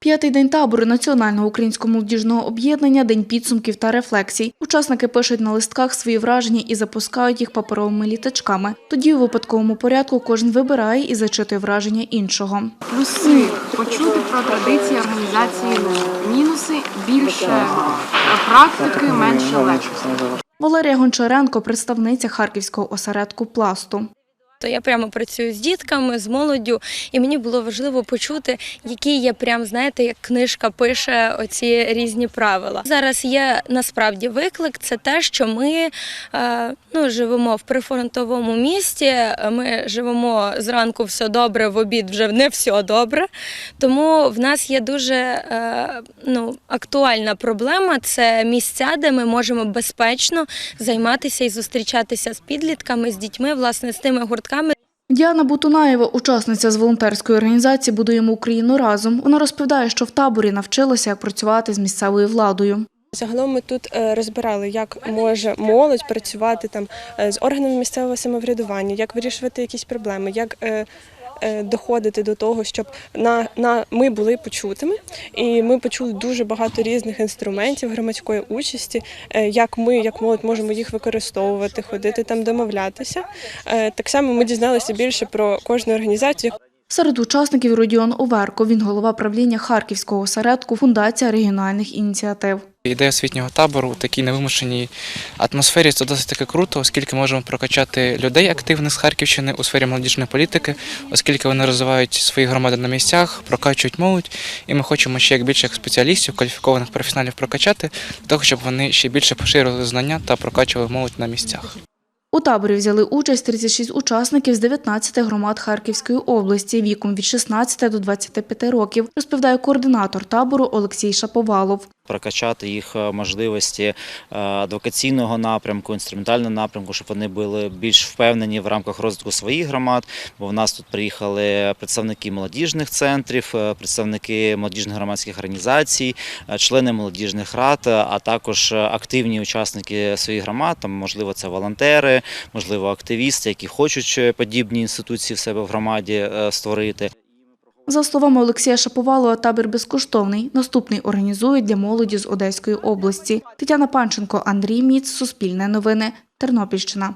П'ятий день табору Національного українського молодіжного об'єднання День підсумків та рефлексій. Учасники пишуть на листках свої враження і запускають їх паперовими літачками. Тоді у випадковому порядку кожен вибирає і зачитує враження іншого. Плюси почути про традиції організації НУ. Мінуси більше практики, менше лекцій. Валерія Гончаренко, представниця харківського осередку пласту. То я прямо працюю з дітками, з молоддю, і мені було важливо почути, які є прям, знаєте, як книжка пише оці різні правила. Зараз є насправді виклик, це те, що ми е, ну, живемо в прифронтовому місті. Ми живемо зранку все добре, в обід вже не все добре. Тому в нас є дуже е, ну, актуальна проблема це місця, де ми можемо безпечно займатися і зустрічатися з підлітками, з дітьми, власне, з тими гуртками. Діана Бутунаєва, учасниця з волонтерської організації Будуємо Україну разом. Вона розповідає, що в таборі навчилася, як працювати з місцевою владою. Загалом ми тут е, розбирали, як може молодь працювати там е, з органами місцевого самоврядування, як вирішувати якісь проблеми, як е, доходити до того, щоб на, на ми були почутими, і ми почули дуже багато різних інструментів громадської участі, е, як ми, як молодь, можемо їх використовувати, ходити там, домовлятися. Е, Так само ми дізналися більше про кожну організацію, Серед учасників Родіон Оверко. Він голова правління Харківського осередку Фундація регіональних ініціатив. Ідея освітнього табору у такій невимушеній атмосфері це досить таки круто, оскільки можемо прокачати людей активних з Харківщини у сфері молодіжної політики, оскільки вони розвивають свої громади на місцях, прокачують молодь, і ми хочемо ще як більше спеціалістів, кваліфікованих професіоналів прокачати, для того, щоб вони ще більше поширювали знання та прокачували молодь на місцях. У таборі взяли участь 36 учасників з 19 громад Харківської області віком від 16 до 25 років, розповідає координатор табору Олексій Шаповалов. прокачати їх е, можливості е, адвокаційного напрямку, інструментального напрямку, щоб вони були більш впевнені в рамках розвитку своїх громад. Бо в нас тут приїхали представники молодіжних центрів, е, представники молодіжних громадських організацій, члени молодіжних рад, а також активні учасники своїх громад. Там можливо це волонтери, можливо, активісти, які хочуть е, подібні інституції в себе в громаді е, створити. За словами Олексія Шаповалова, табір безкоштовний. Наступний організують для молоді з Одеської області. Тетяна Панченко, Андрій Міц, Суспільне новини, Тернопільщина.